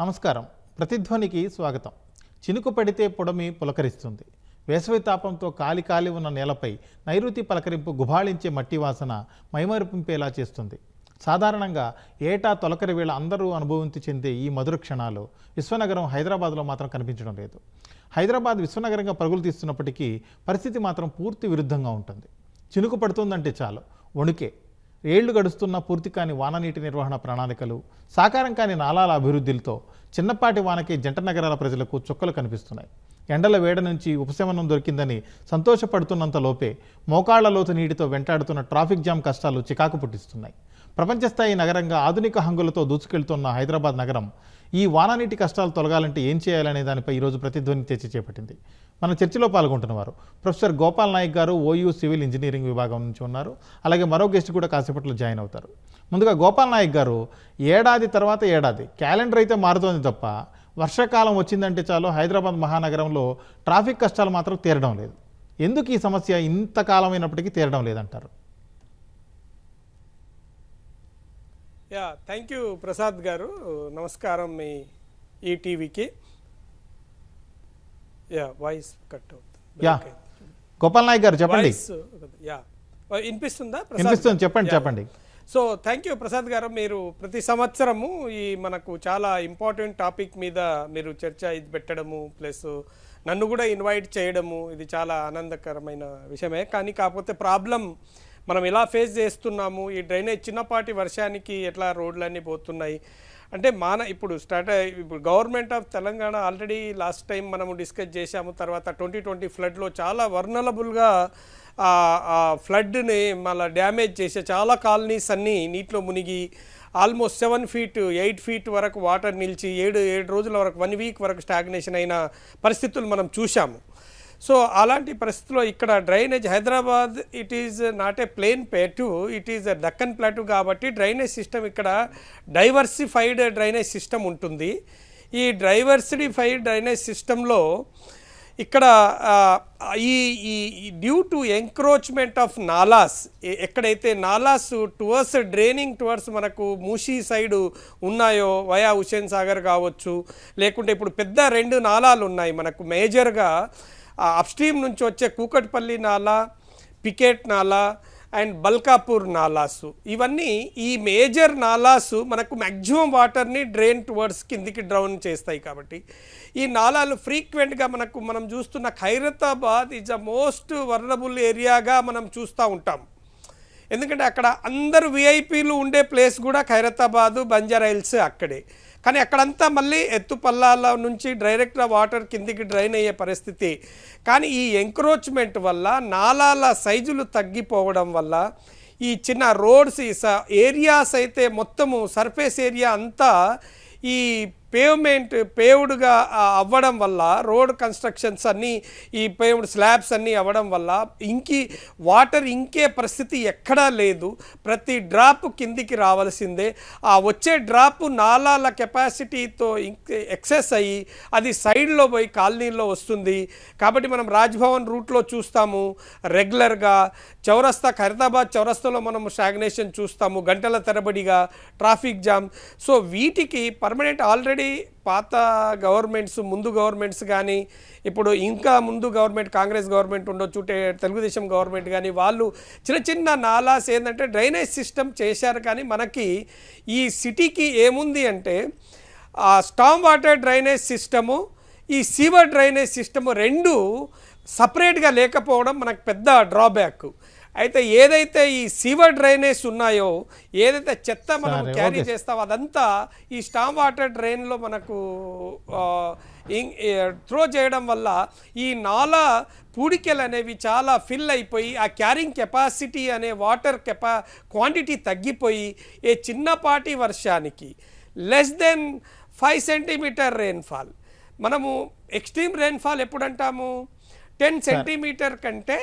నమస్కారం. ప్రతిధ్వనికి స్వాగతం. చినుకు పడితే పొడమి పులకరిస్తుంది. వేసవి తాపంతో కాలి కాలి ఉన్న నేలపై నైరుతి పలకరింపు గుబాళించే మట్టి వాసన మైమరిపింపేలా చేస్తుంది. సాధారణంగా ఏటా తొలకరి వేళ అందరూ అనుభవించి చెందే ఈ మధుర క్షణాలు విశ్వనగరం హైదరాబాద్లో మాత్రం కనిపించడం లేదు. హైదరాబాద్ విశ్వనగరంగా పరుగులు తీస్తున్నప్పటికీ పరిస్థితి మాత్రం పూర్తి విరుద్ధంగా ఉంటుంది. చినుకు పడుతుందంటే చాలు. వణుకే. ఏళ్ళు గడుస్తున్న పూర్తి కాని వాననీటి నిర్వహణ ప్రణాళికలు సాకారం కాని నాలాల అభివృద్ధితో చిన్నపాటి వానకి జంట నగరాల ప్రజలకు చుక్కలు కనిపిస్తున్నాయి. ఎండల వేడ నుంచి ఉపశమనం దొరికిందని సంతోషపడుతున్నంత లోపే మోకాళ్ళ లోతు నీటితో వెంటాడుతున్న ట్రాఫిక్ జామ్ కష్టాలు చికాకు పుట్టిస్తున్నాయి. ప్రపంచస్థాయి నగరంగా ఆధునిక హంగులతో దూసుకెళ్తున్న హైదరాబాద్ నగరం ఈ వానానీటి కష్టాలు తొలగాలంటే ఏం చేయాలనే దానిపై ఈరోజు ప్రతిధ్వని చర్చ చేపట్టింది. మన చర్చలో పాల్గొంటున్నవారు. ప్రొఫెసర్ గోపాల్ నాయక్ గారు ఓయూ సివిల్ ఇంజనీరింగ్ విభాగం నుంచి ఉన్నారు. అలాగే మరో గెస్ట్ కూడా కాసేపట్లో జాయిన్ అవుతారు. ముందుగా గోపాల్ నాయక్ గారు ఏడాది తర్వాత ఏడాది క్యాలెండర్ అయితే మారుతోంది తప్ప వర్షాకాలం వచ్చిందంటే చాలు హైదరాబాద్ మహానగరంలో ట్రాఫిక్ కష్టాలు మాత్రం తీరడం లేదు. ఎందుకు ఈ సమస్య ఇంతకాలమైనప్పటికీ తీరడం లేదంటారు? యా థ్యాంక్ యూ ప్రసాద్ గారు. నమస్కారం మీ ఈటీవీకి. యా వాయిస్ కట్ అవుతుంది. యా. గోపాల్ నాయక్ గారు చెప్పండి. యా. వినిపిస్తుందా వినిపిస్తుంది. చెప్పండి. చెప్పండి. సో థ్యాంక్ యూ ప్రసాద్ గారు. మీరు ప్రతి సంవత్సరము ఈ మనకు చాలా ఇంపార్టెంట్ టాపిక్ మీద మీరు చర్చ ఇది పెట్టడము ప్లస్ నన్ను కూడా ఇన్వైట్ చేయడము ఇది చాలా ఆనందకరమైన విషయమే. కానీ కాకపోతే ప్రాబ్లం మనం ఎలా ఫేస్ చేస్తున్నాము ఈ డ్రైనేజ్ చిన్నపాటి వర్షానికి ఎట్లా రోడ్లన్నీ పోతున్నాయి అంటే మాన ఇప్పుడు స్టార్ట్ ఇప్పుడు government of Telangana already last time మనము డిస్కస్ చేశాము తర్వాత ట్వంటీ ట్వంటీ ఫ్లడ్లో చాలా వర్నలబుల్గా ఫ్లడ్ని మళ్ళీ డ్యామేజ్ చేసే చాలా కాలనీస్ అన్నీ నీటిలో మునిగి almost seven feet eight feet వరకు వాటర్ నిలిచి ఏడు ఏడు రోజుల వరకు వన్ వీక్ వరకు స్టాగ్నేషన్ అయిన పరిస్థితులు మనం చూశాము. సో అలాంటి పరిస్థితిలో ఇక్కడ drainage Hyderabad it is not a plain plate it is Deccan plateau కాబట్టి డ్రైనేజ్ సిస్టమ్ ఇక్కడ డైవర్సిఫైడ్ డ్రైనేజ్ సిస్టమ్ ఉంటుంది. ఈ డైవర్సిఫైడ్ డ్రైనేజ్ సిస్టంలో ఇక్కడ ఈ ఈ due to encroachment of nalas ఎక్కడైతే నాలాస్ టువర్డ్స్ డ్రైనింగ్ టువర్డ్స్ మనకు మూషీ సైడ్ ఉన్నాయో వయా హుసేన్ సాగర్ కావచ్చు లేకుంటే ఇప్పుడు పెద్ద రెండు నాలాలు ఉన్నాయి మనకు మేజర్గా అప్స్ట్రీమ్ నుంచి వచ్చే కూకట్పల్లి నాలా పికెట్ నాలా అండ్ బల్కాపూర్ నాలాసు. ఇవన్నీ ఈ మేజర్ నాలాసు మనకు మ్యాక్సిమం వాటర్ని డ్రైన్ టువర్డ్స్ కిందికి డ్రౌన్ చేస్తాయి కాబట్టి. ఈ నాలాలు ఫ్రీక్వెంట్గా మనకు మనం చూస్తున్న Khairatabad is a most vulnerable ఏరియాగా మనం చూస్తూ ఉంటాం. ఎందుకంటే అక్కడ అందరు విఐపీలు ఉండే ప్లేస్ కూడా ఖైరతాబాదు బంజారా హిల్స్ అక్కడే. కానీ అక్కడంతా మళ్ళీ ఎత్తుపల్లాల నుంచి డైరెక్ట్గా వాటర్ కిందికి డ్రైన్ అయ్యే పరిస్థితి. కానీ ఈ ఎంక్రోచ్మెంట్ వల్ల నాలాల సైజులు తగ్గిపోవడం వల్ల ఈ చిన్న రోడ్స్ ఈ స ఏరియాస్ అయితే మొత్తము సర్ఫేస్ ఏరియా అంతా ఈ పేవ్మెంట్ పేవ్డ్గా అవ్వడం వల్ల రోడ్ కన్స్ట్రక్షన్స్ అన్నీ ఈ పేవ్డ్ స్లాబ్స్ అన్నీ అవ్వడం వల్ల ఇంకి వాటర్ ఇంకే పరిస్థితి ఎక్కడా లేదు. ప్రతి డ్రాప్ కిందికి రావాల్సిందే. ఆ వచ్చే డ్రాప్ నాలాల కెపాసిటీతో ఎక్సెస్ అయ్యి అది సైడ్లో పోయి కాలనీలో వస్తుంది. కాబట్టి మనం రాజ్భవన్ రూట్లో చూస్తాము. రెగ్యులర్గా చౌరస్తా ఖైరతాబాద్ చౌరస్తాలో మనం స్టాగ్నేషన్ చూస్తాము. గంటల తరబడిగా ట్రాఫిక్ జామ్. సో వీటికి పర్మనెంట్ ఆల్రెడీ పాత గవర్నమెంట్స్ ముందు గవర్నమెంట్స్ కానీ ఇప్పుడు ఇంకా ముందు గవర్నమెంట్ కాంగ్రెస్ గవర్నమెంట్ ఉండొచ్చు తెలుగుదేశం గవర్నమెంట్ కానీ వాళ్ళు చిన్న చిన్న నాలాస్ ఏంటంటే డ్రైనేజ్ సిస్టమ్ చేశారు కానీ మనకి ఈ సిటీకి ఏముంది అంటే ఆ స్టామ్ వాటర్ డ్రైనేజ్ సిస్టము ఈ సీవర్ డ్రైనేజ్ సిస్టము రెండు సపరేట్గా లేకపోవడం మనకు పెద్ద డ్రాబ్యాక్. అయితే ఏదైతే ఈ సీవర్ డ్రైనేజ్ ఉన్నాయో ఏదైతే చెత్త మనం క్యారీ ఓకే. చేస్తాం అదంతా ఈ స్టామ్ వాటర్ డ్రైన్లో మనకు త్రో చేయడం వల్ల ఈ నాలా పూడికలు అనేవి చాలా ఫిల్ అయిపోయి ఆ క్యారింగ్ కెపాసిటీ అనే వాటర్ కెపా క్వాంటిటీ తగ్గిపోయి ఏ చిన్నపాటి వర్షానికి less than five centimetre rainfall మనము ఎక్స్ట్రీమ్ రెయిన్ఫాల్ ఎప్పుడు అంటాము టెన్ సెంటీమీటర్ కంటే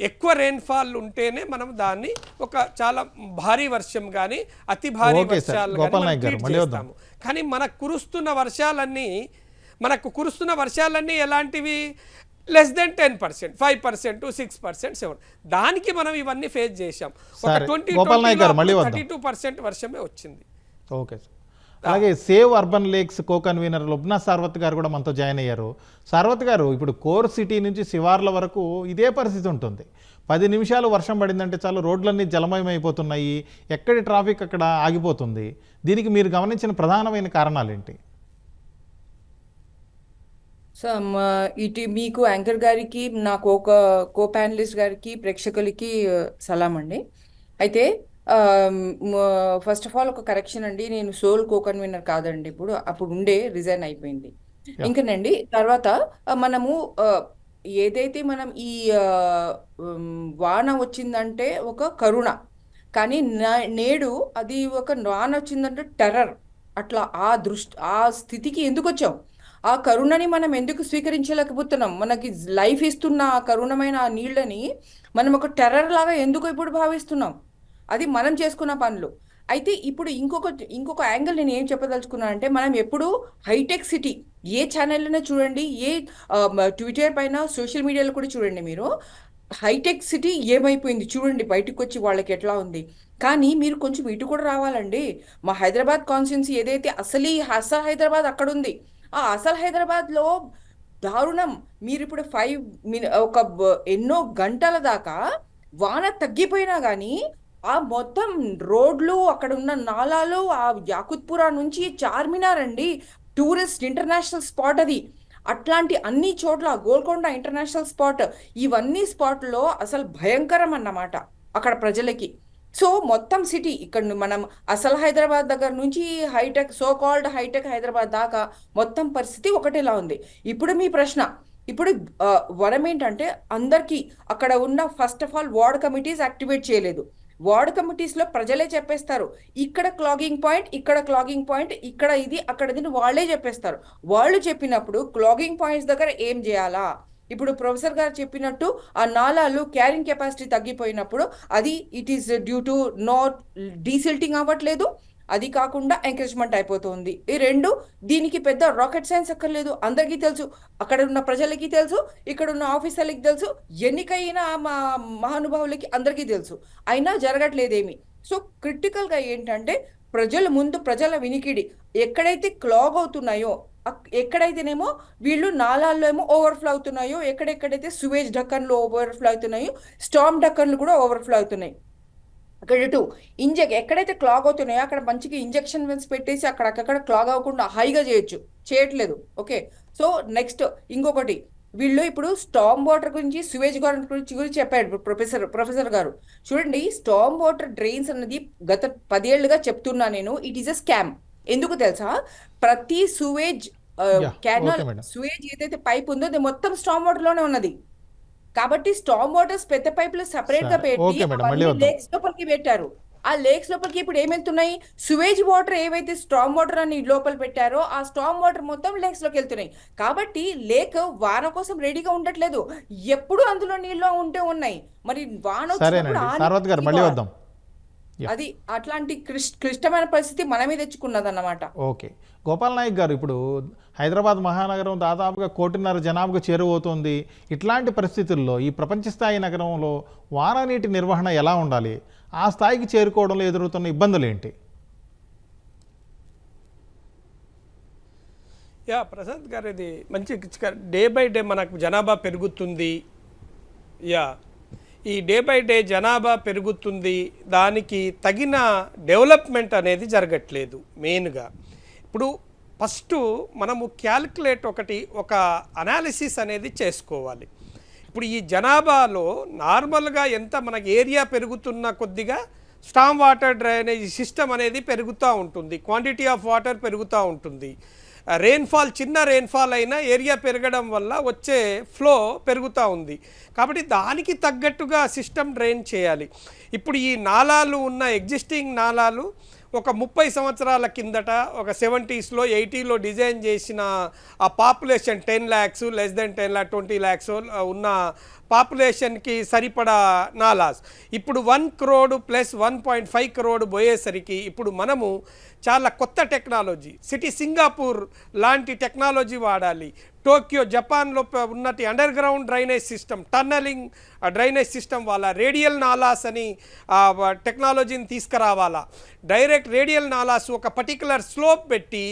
ఎక్కువ రెయిన్ఫాల్ ఉంటేనే మనం దాన్ని ఒక చాలా భారీ వర్షం కానీ అతి భారీ. వర్షాలు. కానీ మనకు కురుస్తున్న వర్షాలన్నీ మనకు కురుస్తున్న వర్షాలన్నీ ఎలాంటివి less than ten percent five percent six percent seven దానికి మనం ఇవన్నీ ఫేస్ చేశాం ఒక. ట్వంటీ. థర్టీ టూ పర్సెంట్ వర్షమే వచ్చింది ఓకే సార్ అలాగే save urban lakes co convener Lubna Sarwat గారు కూడా మనతో జాయిన్ అయ్యారు. సార్వత్ గారు ఇప్పుడు కోర్ సిటీ నుంచి శివార్ల వరకు ఇదే పరిస్థితి ఉంటుంది. పది నిమిషాలు వర్షం పడిందంటే చాలు రోడ్లన్నీ జలమయం అయిపోతున్నాయి ఎక్కడి ట్రాఫిక్ అక్కడ ఆగిపోతుంది? దీనికి మీరు గమనించిన ప్రధానమైన కారణాలు ఏంటి సో ఇటు మీకు యాంకర్ గారికి నాకు ఒక కో ప్యానలిస్ట్ గారికి ప్రేక్షకులకి సలాం అండి. అయితే ఫస్ట్ ఆఫ్ ఆల్ ఒక కరెక్షన్ అండి. నేను సోల్ కో కన్వీనర్ కాదండి ఇప్పుడు. అప్పుడు ఉండే రిజైన్ అయిపోయింది. ఇంకనండి తర్వాత మనము ఏదైతే మనం ఈ వాన వచ్చిందంటే ఒక కరుణ. కానీ నేడు అది ఒక వాన వచ్చిందంటే టెర్రర్ అట్లా ఆ దృష్టి ఆ స్థితికి ఎందుకు వచ్చాం ఆ కరుణని మనం ఎందుకు స్వీకరించలేకపోతున్నాం? మనకి లైఫ్ ఇస్తున్న ఆ కరుణమైన ఆ నీళ్ళని మనం ఒక టెర్రర్ లాగా ఎందుకు ఇప్పుడు భావిస్తున్నాం? అది మనం చేసుకున్న పనులు. అయితే ఇప్పుడు ఇంకొక ఇంకొక యాంగిల్ నేను ఏం చెప్పదలుచుకున్నాను అంటే మనం ఎప్పుడు హైటెక్ సిటీ ఏ ఛానల్లోనే చూడండి ఏ ట్విట్టర్ పైన సోషల్ మీడియాలో కూడా చూడండి మీరు. హైటెక్ సిటీ ఏమైపోయింది చూడండి బయటకు వచ్చి వాళ్ళకి ఎట్లా ఉంది. కానీ మీరు కొంచెం ఇటు కూడా రావాలండి. మా హైదరాబాద్ కాన్స్టిట్యున్సీ ఏదైతే అసలు అసలు హైదరాబాద్ అక్కడ ఉంది ఆ అసలు హైదరాబాద్లో దారుణం. మీరు ఇప్పుడు ఫైవ్ మిని ఒక ఎన్నో గంటల దాకా వాన తగ్గిపోయినా కానీ ఆ మొత్తం రోడ్లు అక్కడ ఉన్న నాలాలు ఆ యాకుత్పురా నుంచి చార్మినార్ అండి టూరిస్ట్ ఇంటర్నేషనల్ స్పాట్ అది. అట్లాంటి అన్ని చోట్ల గోల్కొండ ఇంటర్నేషనల్ స్పాట్ ఇవన్నీ స్పాట్లో అసలు భయంకరం అన్నమాట అక్కడ ప్రజలకి. సో మొత్తం సిటీ ఇక్కడ మనం అసలు హైదరాబాద్ దగ్గర నుంచి hitech so called hitech Hyderabad దాకా మొత్తం పరిస్థితి ఒకటేలా ఉంది. ఇప్పుడు మీ ప్రశ్న ఇప్పుడు వరం ఏంటంటే అందరికీ అక్కడ ఉన్న first of all ward committees activate చేయలేదు. వార్డ్ కమిటీస్లో ప్రజలే చెప్పేస్తారు. ఇక్కడ క్లాగింగ్ పాయింట్ ఇక్కడ క్లాగింగ్ పాయింట్ ఇక్కడ ఇది అక్కడ ఇది వాళ్ళే చెప్పేస్తారు. వాళ్ళు చెప్పినప్పుడు క్లాగింగ్ పాయింట్స్ దగ్గర ఏం చేయాలా? ఇప్పుడు ప్రొఫెసర్ గారు చెప్పినట్టు ఆ నాలాలు క్యారింగ్ కెపాసిటీ తగ్గిపోయినప్పుడు అది it is due to not desilting అవ్వట్లేదు. అది కాకుండా ఎంకరేజ్మెంట్ అయిపోతుంది. ఈ రెండు దీనికి పెద్ద రాకెట్ సైన్స్ అక్కర్లేదు. అందరికీ తెలుసు. అక్కడ ఉన్న ప్రజలకి తెలుసు. ఇక్కడ ఉన్న ఆఫీసర్లకి తెలుసు. ఎన్నికైన మా మహానుభావులకి అందరికీ తెలుసు. అయినా జరగట్లేదేమి. సో క్రిటికల్గా ఏంటంటే ప్రజల ముందు ప్రజల వినికిడి ఎక్కడైతే క్లాగ్ అవుతున్నాయో ఎక్కడైతేనేమో వీళ్ళు నాలాల్లో ఏమో ఓవర్ఫ్లో అవుతున్నాయో ఎక్కడెక్కడైతే సువేజ్ డక్కన్లు ఓవర్ఫ్లో అవుతున్నాయో స్టామ్ డక్కన్లు కూడా ఓవర్ఫ్లో అవుతున్నాయి. అక్కడ ఇటు ఇంజెక్ ఎక్కడైతే క్లాగ్ అవుతున్నాయో అక్కడ మంచిగా ఇంజెక్షన్ వెన్స్ పెట్టేసి అక్కడ అక్కడ క్లాగ్ అవ్వకుండా హైగా చేయొచ్చు. చేయట్లేదు. ఓకే. సో నెక్స్ట్ ఇంకొకటి. వీళ్ళు ఇప్పుడు స్టామ్ వాటర్ గురించి సువేజ్ గురించి గురించి చెప్పాడు ప్రొఫెసర్ ప్రొఫెసర్ గారు. చూడండి స్టామ్ వాటర్ డ్రైన్స్ అన్నది గత పదేళ్ళుగా చెప్తున్నా నేను. ఇట్ ఈస్ అ స్కామ్ ఎందుకు తెలుసా? ప్రతి సువేజ్ క్యానల్ madam. సువేజ్ ఏదైతే పైప్ ఉందో అది మొత్తం స్టామ్ వాటర్లోనే ఉన్నది. కాబట్టి స్టామ్ వాటర్స్ పెద్ద పైపులు సెపరేట్గా పెట్టి. లేక్స్ లోపలికి పెట్టారు. ఆ లేక్స్ లోపలికి ఇప్పుడు ఏమెళ్తున్నాయి? సువేజ్ వాటర్ ఏవైతే స్టామ్ వాటర్ అని లోపల పెట్టారో ఆ స్టామ్ వాటర్ మొత్తం లేక్స్లోకి వెళ్తున్నాయి. కాబట్టి లేక్ వాన కోసం రెడీగా ఉండట్లేదు. ఎప్పుడు అందులో నీళ్ళు ఉంటే ఉన్నాయి. మరి వాన వచ్చినప్పుడు సరేనండి గారు మళ్ళీ వద్దాం. అది అట్లాంటి క్లిష్- క్లిష్టమైన పరిస్థితి మనమే తెచ్చుకున్నదన్నమాట. ఓకే. గోపాల్ నాయక్ గారు ఇప్పుడు హైదరాబాద్ మహానగరం దాదాపుగా కోటిన్నర జనాభాకు చేరువవుతోంది. ఇట్లాంటి పరిస్థితుల్లో ఈ ప్రపంచ స్థాయి నగరంలో వాన నీటి నిర్వహణ ఎలా ఉండాలి? ఆ స్థాయికి చేరుకోవడంలో ఎదురవుతున్న ఇబ్బందులు ఏంటి యా ప్రశాంత్ గారు ఇది మంచి డే బై డే మనకు జనాభా పెరుగుతుంది. యా ఈ డే బై డే జనాభా పెరుగుతుంది దానికి తగిన డెవలప్మెంట్ అనేది జరగట్లేదు మెయిన్గా. ఇప్పుడు ఫస్ట్ మనము క్యాలిక్యులేట్ ఒకటి ఒక అనాలిసిస్ అనేది చేసుకోవాలి. ఇప్పుడు ఈ జనాభాలో నార్మల్గా ఎంత మనకి ఏరియా పెరుగుతున్న కొద్దిగా స్టామ్ వాటర్ డ్రైనేజ్ సిస్టమ్ అనేది పెరుగుతూ ఉంటుంది క్వాంటిటీ ఆఫ్ వాటర్ పెరుగుతూ ఉంటుంది. రెయిన్ఫాల్ చిన్న రెయిన్ఫాల్ అయినా ఏరియా పెరగడం వల్ల వచ్చే ఫ్లో పెరుగుతూ ఉంది. కాబట్టి దానికి తగ్గట్టుగా సిస్టమ్ డ్రైన్ చేయాలి. ఇప్పుడు ఈ నాలాలు ఉన్న ఎగ్జిస్టింగ్ నాలాలు ఒక ముప్పై సంవత్సరాల కిందట ఒక సెవెంటీస్లో ఎయిటీలో డిజైన్ చేసిన ఆ population ten lakhs less than ten lakh twenty lakhs ఉన్న పాపులేషన్కి సరిపడా నాలాస్. ఇప్పుడు one crore plus one point five crore పోయేసరికి ఇప్పుడు మనము చాలా కొత్త టెక్నాలజీ. సిటీ సింగపూర్ లాంటి టెక్నాలజీ వాడాలి. టోక్యో జపాన్లో ఉన్నటి under ground drainage system tunnelling drainage system వాళ్ళ రేడియల్ నాలాస్ అని టెక్నాలజీని తీసుకురావాలా. డైరెక్ట్ రేడియల్ నాలాస్ ఒక పర్టికులర్ స్లోప్ పెట్టి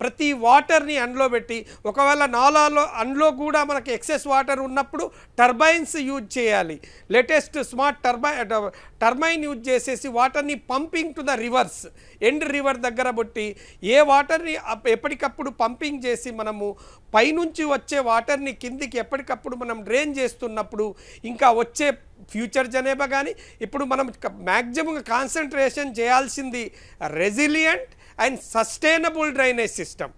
ప్రతి వాటర్ని అండ్లో పెట్టి ఒకవేళ నాలాలో అండ్లో కూడా మనకి ఎక్సెస్ వాటర్ ఉన్నప్పుడు టర్బైన్స్ యూజ్ చేయాలి. లేటెస్ట్ స్మార్ట్ టర్బై టర్బైన్ యూజ్ చేసేసి వాటర్ని pumping to the rivers end river దగ్గర బట్టి ఏ వాటర్ని ఎప్పటికప్పుడు పంపింగ్ చేసి మనము పైనుంచి వచ్చే వాటర్ని కిందికి ఎప్పటికప్పుడు మనం డ్రైన్ చేస్తున్నప్పుడు ఇంకా వచ్చే ఫ్యూచర్ జనేబా కానీ ఇప్పుడు మనం మ్యాక్సిమం కాన్సన్ట్రేషన్ చేయాల్సింది resilient and sustainable drainage system.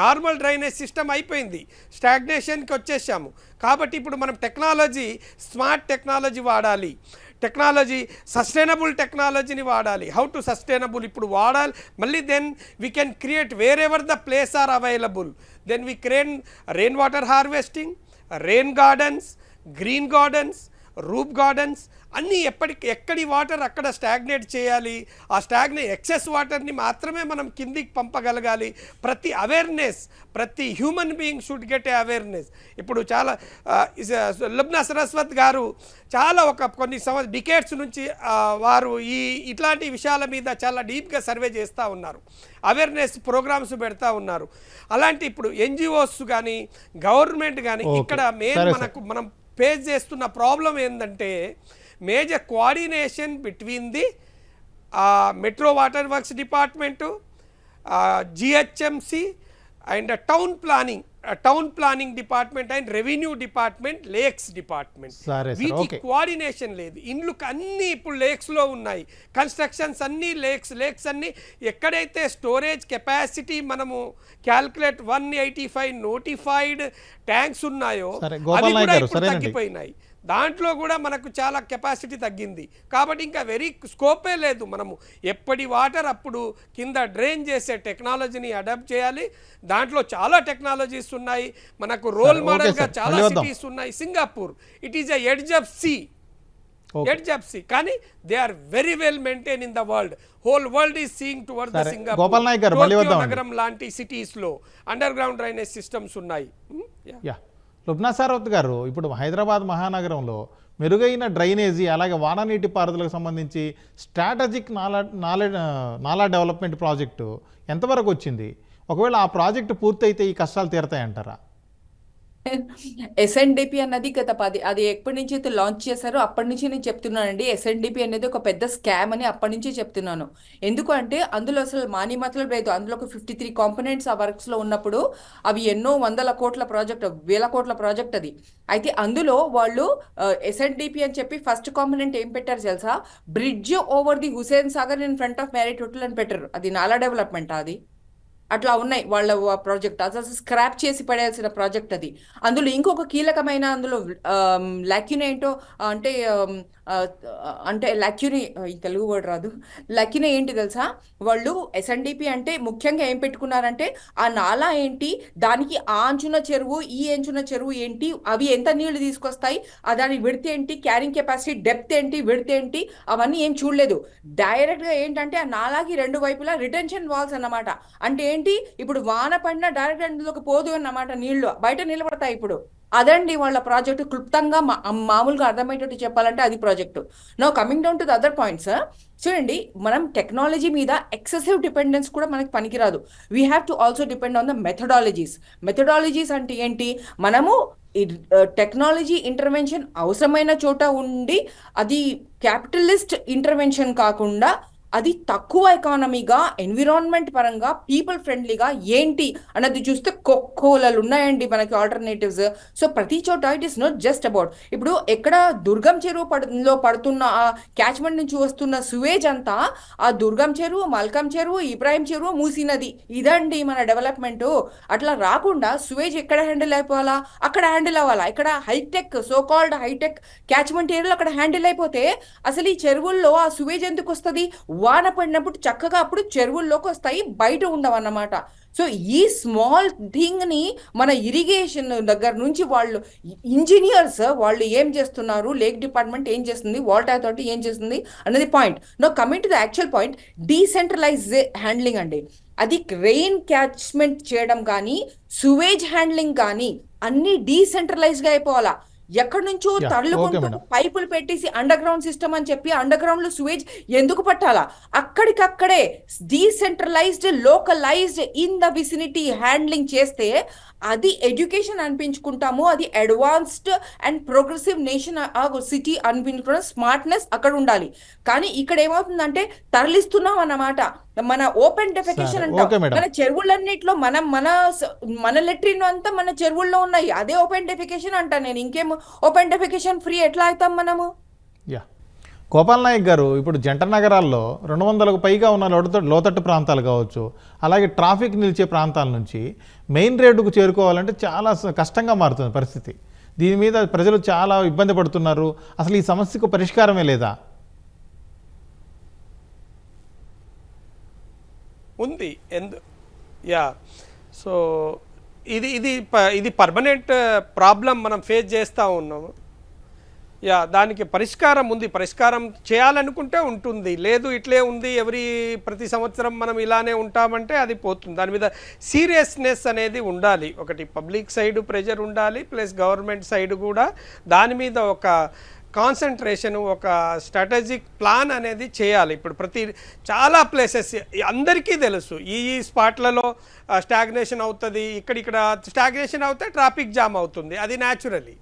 Normal drainage system అయిపోయింది. స్టాగ్నేషన్కి వచ్చేసాము. కాబట్టి ఇప్పుడు మనం టెక్నాలజీ స్మార్ట్ టెక్నాలజీ వాడాలి. టెక్నాలజీ సస్టైనబుల్ టెక్నాలజీని వాడాలి. హౌ టు సస్టైనబుల్ ఇప్పుడు వాడాలి. మళ్ళీ then we can create wherever the place are available. Then we can rain water harvesting rain gardens green gardens roof gardens అన్నీ ఎప్పటికి ఎక్కడి వాటర్ అక్కడ స్టాగ్నేట్ చేయాలి? ఆ స్టాగ్నే ఎక్సెస్ వాటర్ని మాత్రమే మనం కిందికి పంపగలగాలి. ప్రతి అవేర్నెస్ ప్రతి human being should get a awareness. ఇప్పుడు చాలా లుబ్నా సరస్వత్ గారు చాలా ఒక కొన్ని సంవ డికేట్స్ నుంచి వారు ఈ ఇట్లాంటి విషయాల మీద చాలా డీప్గా సర్వే చేస్తూ ఉన్నారు. అవేర్నెస్ ప్రోగ్రామ్స్ పెడతా ఉన్నారు. అలాంటి ఇప్పుడు ఎన్జిఓస్ కానీ గవర్నమెంట్ కానీ. ఇక్కడ మెయిన్. మనకు మనం ఫేస్ చేస్తున్న ప్రాబ్లం ఏంటంటే major coordination between the metro water works department GHMC and town planning town planning department and revenue department lakes department సరే, సరే, వీటి okay. కోఆర్డినేషన్ లేదు ఇండ్లు అన్నీ ఇప్పుడు లేక్స్లో ఉన్నాయి కన్స్ట్రక్షన్స్ అన్నీ లేక్స్ లేక్స్ అన్నీ ఎక్కడైతే స్టోరేజ్ కెపాసిటీ మనము calculate one eighty five notified tanks ఉన్నాయో అవి కూడా ఇప్పుడు. తగ్గిపోయినాయి దాంట్లో కూడా మనకు చాలా కెపాసిటీ తగ్గింది. కాబట్టి ఇంకా వెరీ స్కోపే లేదు మనము. ఎప్పటి వాటర్ అప్పుడు కింద డ్రైన్ చేసే టెక్నాలజీని అడాప్ట్ చేయాలి. దాంట్లో చాలా టెక్నాలజీస్ ఉన్నాయి. మనకు రోల్ సరే, మోడల్ ఓకే గా సార్, చాలా. సిటీస్ ఉన్నాయి. Singapore it is a edge of sea edge of sea కానీ they are very well maintain in the world whole world is seeing toward the Singapore. నగరం లాంటి సిటీస్లో అండర్ గ్రౌండ్ డ్రైనేజ్ సిస్టమ్స్ ఉన్నాయి. Hmm? Yeah Lubna Sarwat గారు ఇప్పుడు హైదరాబాద్ మహానగరంలో మెరుగైన drainage అలాగే వాననీటి పారుదలకు సంబంధించి స్ట్రాటజిక్ నాలా నాలెడ్ నాలా డెవలప్మెంట్ ప్రాజెక్టు ఎంతవరకు వచ్చింది? ఒకవేళ ఆ ప్రాజెక్టు పూర్తయితే ఈ కష్టాలు తీరతాయంటారా? ఎస్ఎన్డిపి అన్నది గత పది అది ఎప్పటి నుంచి అయితే లాంచ్ చేశారో అప్పటి నుంచి నేను చెప్తున్నానండి. ఎస్ఎన్డిపి అనేది ఒక పెద్ద స్కామ్ అని అప్పటి నుంచి చెప్తున్నాను. ఎందుకు అంటే అందులో అసలు మాని మాత్రం లేదు. అందులో ఒక ఫిఫ్టీ త్రీ కాంపనెంట్స్ ఆ వర్క్స్లో ఉన్నప్పుడు అవి ఎన్నో వందల కోట్ల ప్రాజెక్ట్ వేల కోట్ల ప్రాజెక్ట్ అది. అయితే అందులో వాళ్ళు ఎస్ఎన్డిపి అని చెప్పి ఫస్ట్ కాంపనెంట్ ఏం పెట్టారు తెలుసా? Bridge over the Hussain Sagar in front of Marriott hotel అని పెట్టారు. అది నాలా డెవలప్మెంట్ అది? అట్లా ఉన్నాయి వాళ్ళ ప్రాజెక్ట్ అసలు స్క్రాప్ చేసి పడేయాల్సిన ప్రాజెక్ట్ అది. అందులో ఇంకొక కీలకమైన అందులో లాక్యూన్ ఏంటో అంటే అంటే లాక్యూని ఈ తెలుగు వర్డ్ రాదు. లాక్యూన్ ఏంటి తెలుసా? వాళ్ళు ఎస్ఎన్డిపి అంటే ముఖ్యంగా ఏం పెట్టుకున్నారంటే ఆ నాలా ఏంటి దానికి ఆ అంచున చెరువు ఈ అంచున చెరువు ఏంటి అవి ఎంత నీళ్ళు తీసుకొస్తాయి ఆ దాని విడత ఏంటి క్యారింగ్ కెపాసిటీ డెప్త్ ఏంటి విడత ఏంటి అవన్నీ ఏం చూడలేదు. డైరెక్ట్గా ఏంటంటే ఆ నాలాకి రెండు వైపులా రిటెన్షన్ వాల్స్ అన్నమాట. అంటే ఏంటి? ఇప్పుడు వాన పడినా డైరెక్ట్ అందులోకి పోదు అన్నమాట నీళ్ళు. బయట నిలబడతాయి ఇప్పుడు. అదండి వాళ్ళ ప్రాజెక్టు. క్లుప్తంగా మా- మామూలుగా అర్థమయ్యేటట్టు చెప్పాలంటే అది project. No coming down to the other points చూడండి మనం టెక్నాలజీ మీద ఎక్సెసివ్ డిపెండెన్స్ కూడా మనకి పనికిరాదు. We have to also depend on the methodologies methodologies అంటే ఏంటి? మనము టెక్నాలజీ ఇంటర్వెన్షన్ అవసరమైన చోట ఉండి అది క్యాపిటలిస్ట్ ఇంటర్వెన్షన్ కాకుండా అది తక్కువ ఎకానమీగా ఎన్విరాన్మెంట్ పరంగా పీపుల్ ఫ్రెండ్లీగా ఏంటి అన్నది చూస్తే కోలలు ఉన్నాయండి మనకి ఆల్టర్నేటివ్స్ సో ప్రతి చోట it is not just about ఇప్పుడు ఎక్కడ దుర్గం చెరువు పడులో పడుతున్న ఆ క్యాచ్మెంట్ నుంచి వస్తున్న సువేజ్ అంతా ఆ దుర్గం చెరువు మల్కం చెరువు ఇబ్రాహిం చెరువు మూసినది. ఇదండి మన డెవలప్మెంట్ అట్లా రాకుండా సువేజ్ ఎక్కడ హ్యాండిల్ అయిపోవాలా? అక్కడ హ్యాండిల్ అవ్వాలా? ఇక్కడ hitech so called hitech catchment ఏరియాలో అక్కడ హ్యాండిల్ అయిపోతే అసలు ఈ చెరువుల్లో ఆ సువేజ్ ఎందుకు వస్తుంది? వాన పడినప్పుడు చక్కగా అప్పుడు చెరువుల్లోకి వస్తాయి బయట ఉండవన్నమాట. సో ఈ స్మాల్ థింగ్ని మన ఇరిగేషన్ దగ్గర నుంచి వాళ్ళు ఇంజనీర్స్ వాళ్ళు ఏం చేస్తున్నారు? లేక్ డిపార్ట్మెంట్ ఏం చేస్తుంది? వాటర్ అథారిటీ ఏం చేస్తుంది? అన్నది point. No coming to the actual point decentralised handling అండి. అది రెయిన్ క్యాచ్మెంట్ చేయడం కానీ సువేజ్ హ్యాండ్లింగ్ కానీ అన్ని డీసెంట్రలైజ్గా అయిపోవాలా. ఎక్కడి నుంచో madam. పైపులు పెట్టేసి అండర్ గ్రౌండ్ సిస్టమ్ అని చెప్పి అండర్ గ్రౌండ్లో సువేజ్ ఎందుకు పట్టాలా? అక్కడికక్కడే decentralised localised in the vicinity handling చేస్తే అది ఎడ్యుకేషన్ అనిపించుకుంటాము అది advanced and progressive nation city అనిపించుకున్న smartness అక్కడ ఉండాలి. కానీ ఇక్కడ ఏమవుతుందంటే తరలిస్తున్నాం అన్నమాట. మన ఓపెన్ డెఫికేషన్ అంటాం. మన చెరువులన్నిట్లో మనం మన మన లెట్రిన్ అంతా మన చెరువుల్లో ఉన్నాయి. అదే ఓపెన్ డెఫికేషన్ అంటా నేను. ఇంకేం ఓపెన్ డెఫికేషన్ ఫ్రీ ఎట్లా అవుతాం మనము? యా. గోపాల్ నాయక్ గారు ఇప్పుడు జంట నగరాల్లో రెండు వందలకు పైగా ఉన్న లోతట్టు లోతట్టు ప్రాంతాలు కావచ్చు అలాగే ట్రాఫిక్ నిలిచే ప్రాంతాల నుంచి మెయిన్ రోడ్డుకు చేరుకోవాలంటే చాలా కష్టంగా మారుతుంది పరిస్థితి. దీని మీద ప్రజలు చాలా ఇబ్బంది పడుతున్నారు. అసలు ఈ సమస్యకు పరిష్కారమే లేదా? ఉంది. ఎందు యా సో ఇది ఇది ప- ఇది పర్మనెంట్ ప్రాబ్లం uh, మనం ఫేస్ చేస్తూ ఉన్నాము. యా దానికి పరిష్కారం ఉంది. పరిష్కారం చేయాలనుకుంటే ఉంటుంది. లేదు ఇట్లే ఉంది. ఎవరి ప్రతి సంవత్సరం మనం ఇలానే ఉంటామంటే అది పోతుంది. దాని మీద సీరియస్నెస్ అనేది ఉండాలి. ఒకటి పబ్లిక్ సైడ్ ప్రెజర్ ఉండాలి. ప్లస్ గవర్నమెంట్ సైడ్ కూడా దాని మీద ఒక కాన్సన్ట్రేషన్ ఒక స్ట్రాటజిక్ ప్లాన్ అనేది చేయాలి. ఇప్పుడు ప్రతి చాలా ప్లేసెస్ అందరికీ తెలుసు. ఈ ఈ స్పాట్లలో స్టాగ్నేషన్ అవుతుంది. ఇక్కడిక్కడ స్టాగ్నేషన్ అవుతే ట్రాఫిక్ జామ్ అవుతుంది. అది న్యాచురలీ.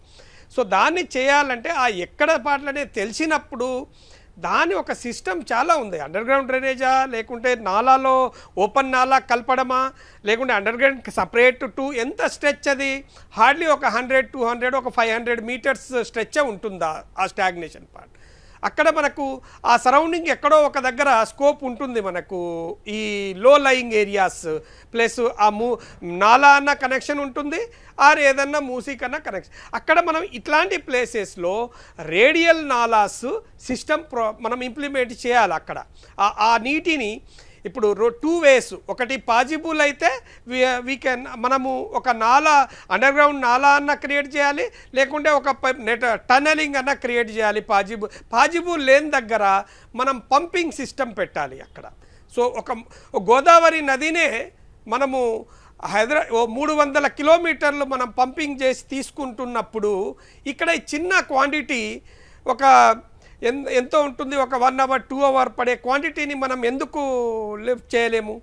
సో దాన్ని చేయాలంటే ఆ ఎక్కడ పాటలు అనేది తెలిసినప్పుడు దాని ఒక సిస్టమ్ చాలా ఉంది. అండర్ గ్రౌండ్ డ్రైనేజా లేకుంటే నాలాలో ఓపెన్ నాలా కలపడమా లేకుంటే అండర్ గ్రౌండ్ సపరేట్ టూ ఎంత స్ట్రెచ్ అది? హార్డ్లీ ఒక హండ్రెడ్ టూ హండ్రెడ్ ఒక ఫైవ్ హండ్రెడ్ మీటర్స్ స్ట్రెచ్ ఉంటుందా ఆ స్టాగ్నేషన్ పార్ట్? అక్కడ మనకు ఆ సరౌండింగ్ ఎక్కడో ఒక దగ్గర స్కోప్ ఉంటుంది మనకు. ఈ లో లయింగ్ ఏరియాస్ ప్లస్ ఆ మూ నాలా అన్న కనెక్షన్ ఉంటుంది ఆర్ ఏదన్నా మూసీ కన్నా కనెక్షన్ అక్కడ మనం ఇట్లాంటి ప్లేసెస్లో రేడియల్ నాలాస్ సిస్టమ్ ప్రో మనం ఇంప్లిమెంట్ చేయాలి అక్కడ. ఆ- ఆ నీటిని ఇప్పుడు రో టూ వేస్ ఒకటి పాజిబుల్ అయితే వీ కెన్ మనము ఒక నాలా అండర్ గ్రౌండ్ నాలా అన్న క్రియేట్ చేయాలి లేకుంటే ఒక నెట్ టనలింగ్ అన్న క్రియేట్ చేయాలి పాజిబుల్ పాజిబుల్ లేని దగ్గర మనం పంపింగ్ సిస్టమ్ పెట్టాలి అక్కడ. సో ఒక గోదావరి నదినే మనము హైదరా ఓ మూడు వందల కిలోమీటర్లు మనం పంపింగ్ చేసి తీసుకుంటున్నప్పుడు ఇక్కడ చిన్న క్వాంటిటీ ఒక ఎంతో ఉంటుంది. ఒక వన్ అవర్ టూ అవర్ పడే క్వాంటిటీని మనం ఎందుకు లిఫ్ట్ చేయలేము?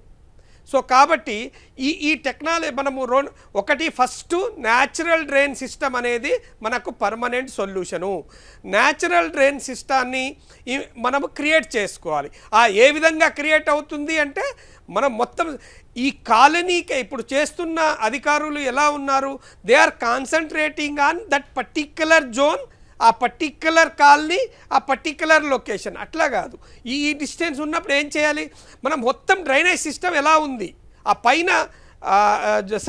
సో కాబట్టి ఈ ఈ టెక్నాలజీ మనము రో ఒకటి ఫస్ట్ న్యాచురల్ డ్రైన్ సిస్టమ్ అనేది మనకు పర్మనెంట్ సొల్యూషను. న్యాచురల్ డ్రైన్ సిస్టాన్ని మనము క్రియేట్ చేసుకోవాలి. ఆ ఏ విధంగా క్రియేట్ అవుతుంది అంటే మనం మొత్తం ఈ కాలనీకి ఇప్పుడు చేస్తున్న అధికారులు ఎలా ఉన్నారు? They are concentrating on that particular zone ఆ పర్టిక్యులర్ కాలనీ ఆ పర్టిక్యులర్ లొకేషన్ అట్లా కాదు. ఈ ఈ డిస్టెన్స్ ఉన్నప్పుడు ఏం చేయాలి? మనం మొత్తం డ్రైనేజ్ సిస్టమ్ ఎలా ఉంది? ఆ పైన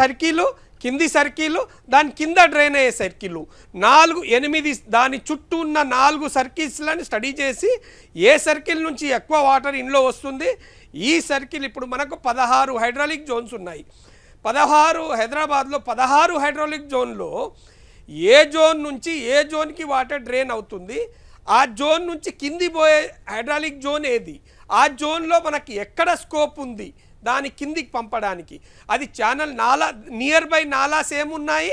సర్కిలు కింది సర్కిలు దాని కింద డ్రైన్ అయ్యే సర్కిలు నాలుగు ఎనిమిది దాని చుట్టూ ఉన్న నాలుగు సర్కిల్స్లను స్టడీ చేసి ఏ సర్కిల్ నుంచి ఎక్కువ వాటర్ ఇంట్లో వస్తుంది? ఈ సర్కిల్ ఇప్పుడు మనకు పదహారు హైడ్రాలిక్ జోన్స్ ఉన్నాయి. పదహారు హైదరాబాద్లో పదహారు హైడ్రాలిక్ జోన్లో ఏ జోన్ నుంచి ఏ జోన్కి వాటర్ డ్రైన్ అవుతుంది? ఆ జోన్ నుంచి కింది పోయే హైడ్రాలిక్ జోన్ ఏది? ఆ జోన్లో మనకి ఎక్కడ స్కోప్ ఉంది దాని కిందికి పంపడానికి? అది ఛానల్ నాలా నియర్ బై నాలాస్ ఏమున్నాయి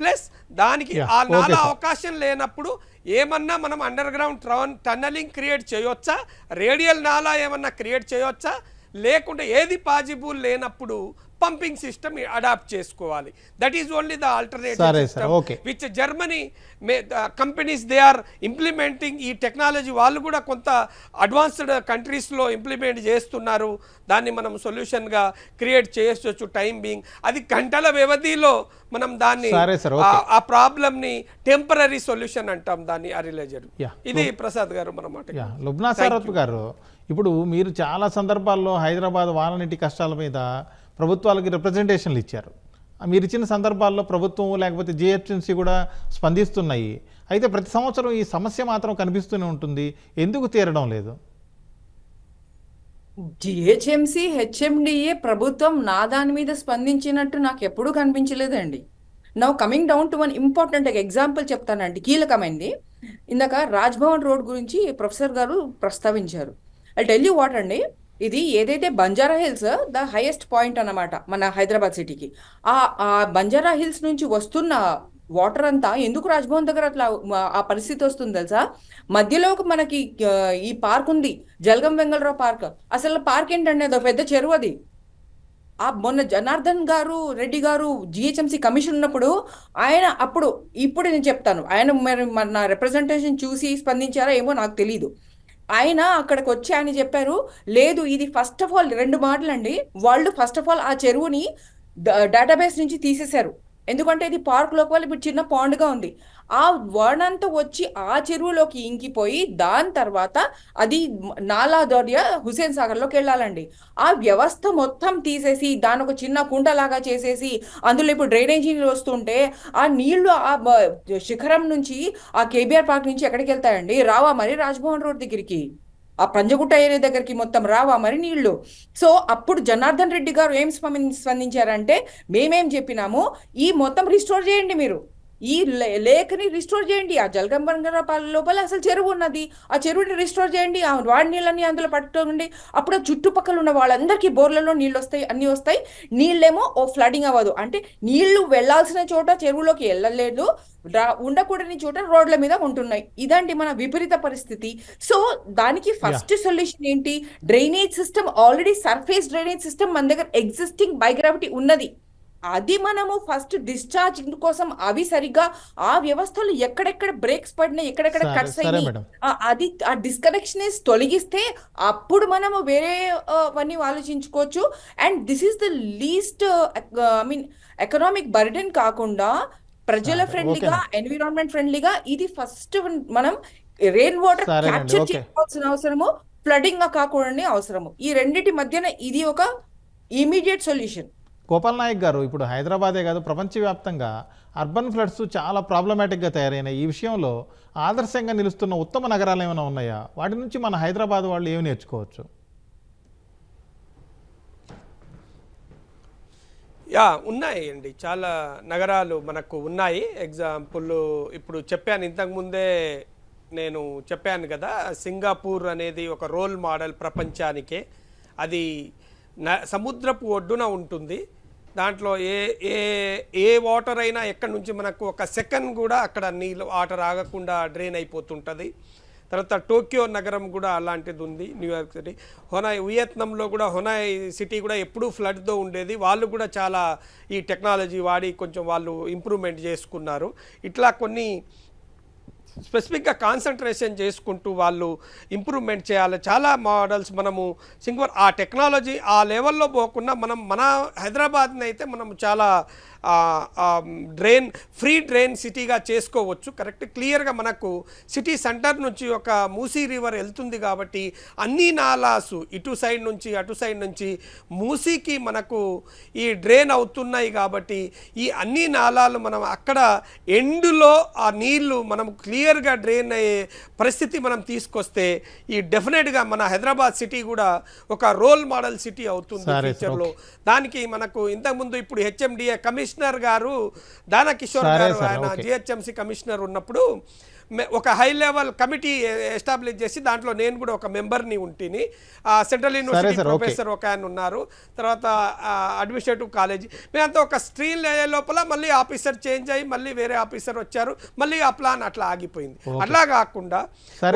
ప్లస్ దానికి ఆ నాలా. అవకాశం లేనప్పుడు ఏమన్నా మనం అండర్ గ్రౌండ్ ట్రౌన్ టన్నలింగ్ క్రియేట్ చేయొచ్చా? రేడియల్ నాలా ఏమన్నా క్రియేట్ చేయొచ్చా? లేకుంటే ఏది పాజిబుల్ లేనప్పుడు పంపింగ్ సిస్టమ్ అడాప్ట్ చేసుకోవాలి that is only the alternative system. Which Germany companies they are implementing ఈ టెక్నాలజీ వాళ్ళు కూడా కొంత అడ్వాన్స్డ్ కంట్రీస్లో ఇంప్లిమెంట్ చేస్తున్నారు దాన్ని మనం సొల్యూషన్గా క్రియేట్ చేయొచ్చు టైం బీయింగ్ అది గంటల వ్యవధిలో మనం దాన్ని. ఆ- ప్రాబ్లమ్ని టెంపరీ సొల్యూషన్ అంటాం దాన్ని అరిలేజర్. ఇది ప్రసాద్ గారు మన మాట లుబ్నా సారథ్ గారు ఇప్పుడు మీరు చాలా సందర్భాల్లో హైదరాబాద్ వాననీటి కష్టాల మీద ప్రభుత్వాలకి రిప్రజెంటేషన్లు ఇచ్చారు. మీరు ఇచ్చిన సందర్భాల్లో ప్రభుత్వం లేకపోతే జిహెచ్ఎంసీ కూడా స్పందిస్తున్నాయి. అయితే ప్రతి సంవత్సరం ఈ సమస్య మాత్రం కనిపిస్తూనే ఉంటుంది. ఎందుకు తీరడం లేదు? జిహెచ్ఎంసీ హెచ్ఎండిఏ ప్రభుత్వం నా దాని మీద స్పందించినట్టు నాకు ఎప్పుడూ కనిపించలేదండి. Now coming down to one important example చెప్తానండి. కీలకమైంది. ఇందాక రాజ్భవన్ రోడ్ గురించి ప్రొఫెసర్ గారు ప్రస్తావించారు. ఐ టెల్ యూ వాట్ అండి. ఇది ఏదైతే Banjara Hills the highest point అన్నమాట మన హైదరాబాద్ సిటీకి. ఆ ఆ బంజారా హిల్స్ నుంచి వస్తున్న వాటర్ అంతా ఎందుకు రాజ్భవన్ దగ్గర అట్లా ఆ పరిస్థితి వస్తుంది తెలుసా? మధ్యలో మనకి ఈ పార్క్ ఉంది జలగం వెంగళరావు పార్క్. అసలు పార్క్ ఏంటంటే అదో పెద్ద చెరువు అది. ఆ మొన్న జనార్దన్ గారు రెడ్డి గారు జిహెచ్ఎంసీ కమిషన్ ఉన్నప్పుడు ఆయన అప్పుడు ఇప్పుడు నేను చెప్తాను. ఆయన మరి మన రిప్రజెంటేషన్ చూసి స్పందించారా ఏమో నాకు తెలియదు ఆయన అక్కడికి వచ్చి ఆయన చెప్పారు. లేదు ఇది ఫస్ట్ ఆఫ్ ఆల్ రెండు మాటలండి. వాళ్ళు ఫస్ట్ ఆఫ్ ఆల్ ఆ చెరువుని డేటాబేస్ నుంచి తీసేశారు. ఎందుకంటే ఇది పార్క్ లోపల ఇప్పుడు చిన్న పాండ్గా ఉంది. ఆ వర్ణంతా వచ్చి ఆ చెరువులోకి ఇంకిపోయి దాని తర్వాత అది నాలా దొర్య హుసేన్ సాగర్లోకి వెళ్ళాలండి. ఆ వ్యవస్థ మొత్తం తీసేసి దాని ఒక చిన్న కుంటలాగా చేసేసి అందులో ఇప్పుడు డ్రైనేజీ నీళ్ళు వస్తుంటే ఆ నీళ్ళు ఆ శిఖరం నుంచి ఆ కేబీఆర్ పార్క్ నుంచి ఎక్కడికి వెళ్తాయండి? రావా మరి రాజ్భవన్ రోడ్ దగ్గరికి? ఆ పంజగుట్ట ఏరియా దగ్గరికి మొత్తం రావా మరి నీళ్ళు? సో అప్పుడు జనార్దన్ రెడ్డి గారు ఏం స్పంది- స్పందించారంటే మేమేం చెప్పినాము ఈ మొత్తం రిస్టోర్ చేయండి మీరు. ఈ లే- లేక్ని రిస్టోర్ చేయండి. ఆ జలగంబరంగరపాల లోపల అసలు చెరువు ఉన్నది. ఆ చెరువుని రిస్టోర్ చేయండి. ఆ వాడి నీళ్ళని అందులో పట్టుకోండి. అప్పుడు చుట్టుపక్కల ఉన్న వాళ్ళందరికీ బోర్లలో నీళ్ళు వస్తాయి అన్నీ వస్తాయి. నీళ్ళేమో ఓ ఫ్లడింగ్ అవ్వదు. అంటే నీళ్ళు వెళ్ళాల్సిన చోట చెరువులోకి వెళ్ళలేదు. ఉండకూడని చోట రోడ్ల మీద ఉంటున్నాయి. ఇదండి మన విపరీత పరిస్థితి. సో దానికి ఫస్ట్ సొల్యూషన్ ఏంటి? Drainage system already surface drainage system మన దగ్గర ఎగ్జిస్టింగ్ బైగ్రావిటీ ఉన్నది. అది మనము ఫస్ట్ డిశ్చార్జ్ కోసం అవి సరిగ్గా ఆ వ్యవస్థలు ఎక్కడెక్కడ బ్రేక్స్ పడినాయి ఎక్కడెక్కడ కట్స్ అయినాయి అది ఆ డిస్కనెక్షన్ తొలగిస్తే అప్పుడు మనము వేరే అవన్నీ ఆలోచించుకోవచ్చు and this is the least I mean economic burden కాకుండా ప్రజల ఫ్రెండ్లీగా. ఎన్విరాన్మెంట్ ఫ్రెండ్లీగా ఇది ఫస్ట్ మనం రెయిన్ వాటర్ క్యాప్చర్. చేసుకోవాల్సిన అవసరము ఫ్లడింగ్గా కాకూడని అవసరము ఈ రెండిటి మధ్యన ఇది ఒక ఇమీడియట్ సొల్యూషన్ గోపాల్ నాయక్ గారు ఇప్పుడు హైదరాబాదే కాదు ప్రపంచవ్యాప్తంగా అర్బన్ ఫ్లడ్స్ చాలా ప్రాబ్లమాటిక్గా తయారైనాయి. ఈ విషయంలో ఆదర్శంగా నిలుస్తున్న ఉత్తమ నగరాలు ఏమైనా ఉన్నాయా? వాటి నుంచి మన హైదరాబాద్ వాళ్ళు ఏమి నేర్చుకోవచ్చు? యా ఉన్నాయి అండి చాలా నగరాలు మనకు ఉన్నాయి. ఎగ్జాంపుల్ ఇప్పుడు చెప్పాను ఇంతకుముందే నేను చెప్పాను కదా సింగపూర్ అనేది ఒక రోల్ మోడల్ ప్రపంచానికే. అది సముద్రపు ఒడ్డున ఉంటుంది. దాంట్లో ఏ ఏ ఏ వాటర్ అయినా ఎక్కడి నుంచి మనకు ఒక సెకండ్ కూడా అక్కడ నీళ్ళు వాటర్ ఆగకుండా డ్రైన్ అయిపోతుంటుంది. తర్వాత టోక్యో నగరం కూడా అలాంటిది ఉంది న్యూయార్క్ సిటీ. హొనాయ్ వియత్నంలో కూడా హొనాయ్ సిటీ కూడా ఎప్పుడూ ఫ్లడ్తో ఉండేది. వాళ్ళు కూడా చాలా ఈ టెక్నాలజీ వాడి కొంచెం వాళ్ళు ఇంప్రూవ్మెంట్ చేసుకున్నారు. ఇట్లా కొన్ని స్పెసిఫిక్గా కాన్సన్ట్రేషన్ చేసుకుంటూ వాళ్ళు ఇంప్రూవ్మెంట్ చేయాలి. చాలా మోడల్స్ మనము సింగపూర్ ఆ టెక్నాలజీ ఆ లెవెల్లో పోకుండా మనం మన హైదరాబాద్ని అయితే మనం చాలా డ్రైన్ ఫ్రీ డ్రైన్ సిటీగా చేసుకోవచ్చు. కరెక్ట్ క్లియర్గా మనకు సిటీ సెంటర్ నుంచి ఒక మూసీ రివర్ వెళ్తుంది కాబట్టి అన్ని నాలాసు ఇటు సైడ్ నుంచి అటు సైడ్ నుంచి మూసీకి మనకు ఈ డ్రైన్ అవుతున్నాయి కాబట్టి ఈ అన్ని నాలాలు మనం అక్కడ ఎండులో ఆ నీళ్ళు మనం క్లియర్ క్లియర్గా డ్రైన్ అయ్యే పరిస్థితి మనం తీసుకొస్తే ఈ డెఫినెట్గా మన హైదరాబాద్ సిటీ కూడా ఒక రోల్ మోడల్ సిటీ అవుతుంది ఫ్యూచర్లో దానికి మనకు ఇంతకుముందు ఇప్పుడు హెచ్ఎండిఏ కమిషనర్ గారు దానకిషోర్ గారు ఆయన. జిహెచ్ఎంసీ కమిషనర్ ఉన్నప్పుడు ఒక హై లెవెల్ కమిటీ ఎస్టాబ్లిష్ చేసి దాంట్లో నేను కూడా ఒక మెంబర్ని ఉంటిని. Central university. ప్రొఫెసర్ ఒక ఆయన ఉన్నారు. తర్వాత అడ్మినిస్ట్రేటివ్ కాలేజీ. మేమంతా ఒక స్ట్రీమ్ అయ్యే లోపల మళ్ళీ ఆఫీసర్ చేంజ్ అయ్యి మళ్ళీ వేరే ఆఫీసర్ వచ్చారు. మళ్ళీ ఆ ప్లాన్ అట్లా ఆగిపోయింది. అట్లా కాకుండా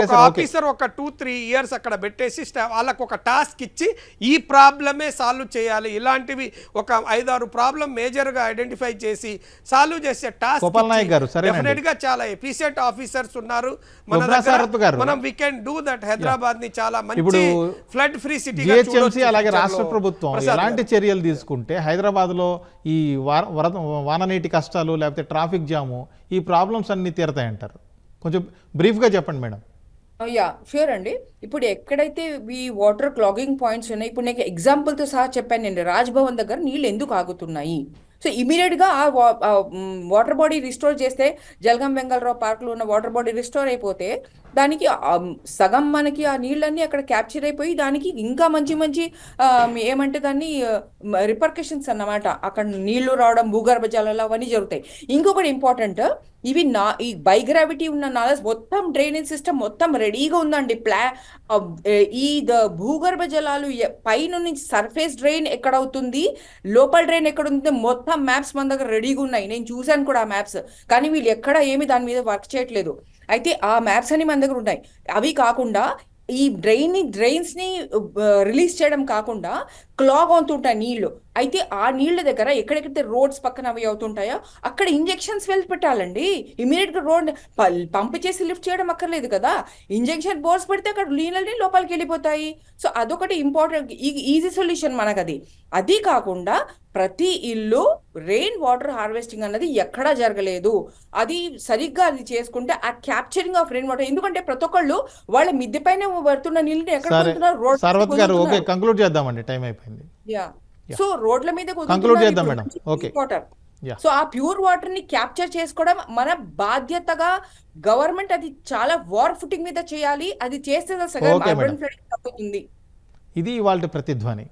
ఒక. ఆఫీసర్ ఒక టూ త్రీ ఇయర్స్ అక్కడ పెట్టేసి వాళ్ళకు ఒక టాస్క్ ఇచ్చి ఈ ప్రాబ్లమే సాల్వ్ చేయాలి. ఇలాంటివి ఒక ఐదారు ప్రాబ్లం మేజర్గా ఐడెంటిఫై చేసి సాల్వ్ చేసే టాస్క్ గోపాల్ నాయక్ గారు, సరేనండి. డెఫినెట్గా చాలా ఎఫిషియెంట్ ఆఫీసర్స్ ఉన్నారు. మన దగ్గర గారు. మనం వీ కెన్ డూ దట్ హైదరాబాద్ని చాలా మంచి ఫ్లడ్ ఫ్రీ సిటీ అలాగే రాష్ట్ర ప్రభుత్వం ఎలాంటి చర్యలు తీసుకుంటే హైదరాబాద్లో ఈ వార- వరద వాన నీటి కష్టాలు లేకపోతే ట్రాఫిక్ జాము ఈ ప్రాబ్లమ్స్ అన్ని తీరతాయంటారు. కొంచెం బ్రీఫ్గా చెప్పండి మేడం. యా షూర్ అండి. ఇప్పుడు ఎక్కడైతే ఈ వాటర్ క్లాగింగ్ పాయింట్స్ ఉన్నాయి ఇప్పుడు నేను ఎగ్జాంపుల్తో సహా చెప్పాను నేను రాజ్భవన్ దగ్గర నీళ్ళు ఎందుకు ఆగుతున్నాయి? సో ఇమీడియట్గా ఆ వాటర్ బాడీ రిస్టోర్ చేస్తే జలగం వెంగళరావు పార్క్లో ఉన్న వాటర్ బాడీ రిస్టోర్ అయిపోతే దానికి సగం మనకి ఆ నీళ్ళన్నీ అక్కడ క్యాప్చర్ అయిపోయి దానికి ఇంకా మంచి మంచి ఏమంటే దాన్ని రిపర్కషన్స్ అన్నమాట. అక్కడ నీళ్ళు రావడం భూగర్భ జలాలు అవన్నీ జరుగుతాయి. ఇంకొకటి ఇంపార్టెంట్ ఇవి నా ఈ బై గ్రావిటీ ఉన్న నాలెజ్ మొత్తం డ్రైనేజ్ సిస్టమ్ మొత్తం రెడీగా ఉందండి. ప్లా ఈ భూగర్భ జలాలు పైన నుంచి సర్ఫేస్ డ్రైన్ ఎక్కడ అవుతుంది లోపల డ్రైన్ ఎక్కడ ఉంది మొత్తం మ్యాప్స్ మన దగ్గర రెడీగా ఉన్నాయి. నేను చూశాను కూడా ఆ మ్యాప్స్. కానీ వీళ్ళు ఎక్కడ ఏమి దాని మీద వర్క్ చేయట్లేదు. అయితే ఆ మ్యాప్స్ అని మన దగ్గర ఉన్నాయి. అవి కాకుండా ఈ డ్రైన్ డ్రైన్స్ని రిలీజ్ చేయడం కాకుండా క్లాగ్ అవుతుంటాయి నీళ్ళు. అయితే ఆ నీళ్ళ దగ్గర ఎక్కడెక్కడైతే రోడ్స్ పక్కన అవి అవుతుంటాయో అక్కడ ఇంజెక్షన్స్ వెళ్ళి పెట్టాలండి. ఇమీడియట్గా రోడ్ పంప్ చేసి లిఫ్ట్ చేయడం అక్కర్లేదు కదా. ఇంజెక్షన్ బోర్స్ పెడితే అక్కడ నీళ్ళని లోపలికి వెళ్ళిపోతాయి. సో అదొకటి ఇంపార్టెంట్ ఈజీ సొల్యూషన్ మనకు అది అది కాకుండా ప్రతి ఇల్లు రెయిన్ వాటర్ హార్వెస్టింగ్ అన్నది ఎక్కడా జరగలేదు. అది సరిగ్గా అది చేసుకుంటే ఆ క్యాప్చరింగ్ ఆఫ్ రెయిన్ వాటర్ ఎందుకంటే ప్రతి ఒక్కళ్ళు వాళ్ళ మిద్దె పైన పడుతున్న నీళ్ళని ఎక్కడ? రోడ్ గారు ఓకే. కంక్లూడ్ చేద్దామండి. టైం అయిపోయింది. యా సో రోడ్ల మీద. వాటర్. సో ఆ ప్యూర్ వాటర్ని క్యాప్చర్ చేసుకోవడం మన బాధ్యతగా గవర్నమెంట్ అది చాలా వార్ ఫుటింగ్ మీద చేయాలి అది చేస్తే అర్బన్. ఫ్లడింగ్ తగ్గుతుంది ఇది ఇవాళ ప్రతిధ్వని